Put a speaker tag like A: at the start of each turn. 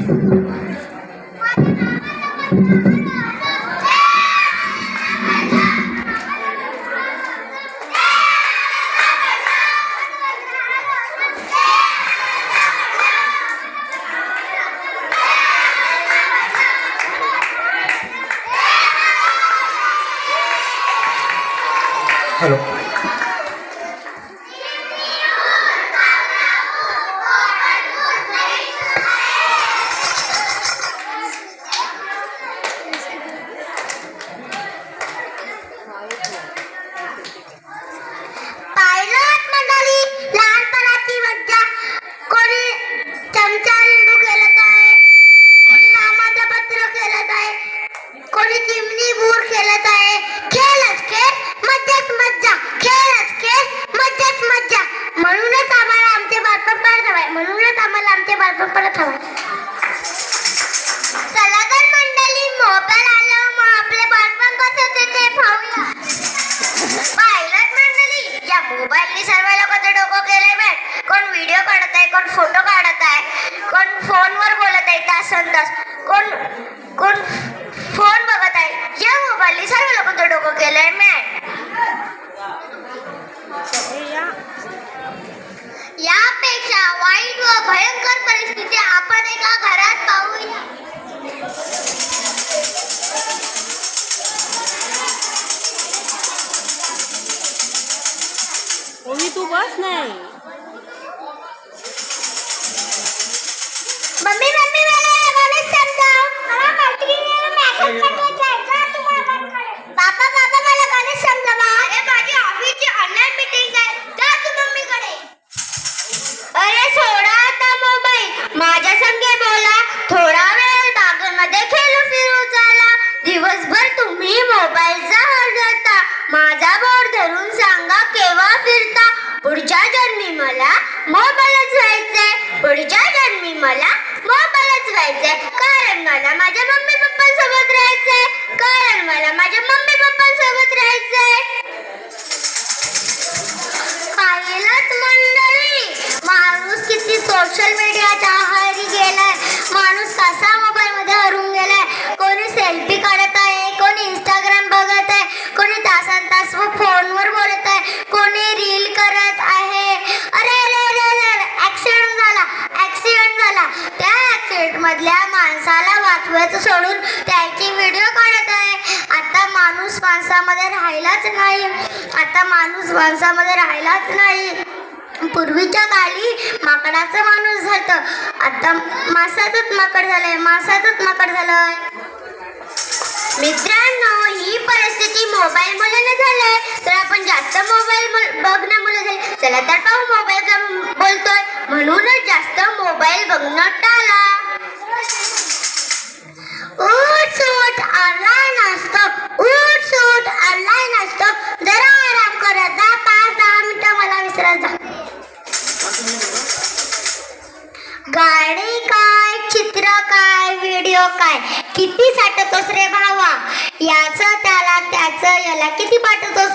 A: Thank you. Video काढत आहे कोण फ़ोटो काढत आहे कोण फोनवर बोलत आहे है तास. कोण कोण फ़ोन बघत आहे या मोबाईलनी सर्व लोकांचं डोकं केलंय मॅट यापेक्षा वाईट व भयंकर परिस्थिती मम्मी मम्मी मला गणेश समजाव. मला मैत्रिणीला मेसेज पाठवायचा आहे. जा तू मामाकडे पापा पापा मला समजावा. अरे माझी ऑफिसची ऑनलाईन मीटिंग आहे जा तू मम्मीकडे. अरे सोडा आता मोबाईल माझ्या संगे बोला. थोडा वेळ बागेमध्ये खेळू फिरू चला. दिवसभर तुम्ही मोबाईलचा हरता माझा कारण मला माझ्या मम्मी माणसाला सोडून त्यांची व्हिडिओ काढत आहे. आता माणूस माणसामध्ये राहिलाच नाही. आता माणूस माणसामध्ये राहिलाच नाही. पूर्वीच्या काळी माकडाचं माणूस झालं. आता मासातच माकड झालंय. मासातच माकड झालंय. मित्रांनो ही परिस्थिती मोबाईल मुलांना झालंय. तर आपण जास्त मोबाईल बघण्यामुळे झाले. चला तर पाहू मोबाईल बोलतोय. म्हणूनच जास्त मोबाईल बघणं टाळा. काय काय? किती साठतोस रे भावा? याचं त्याला त्याचं याला किती पाठवतोस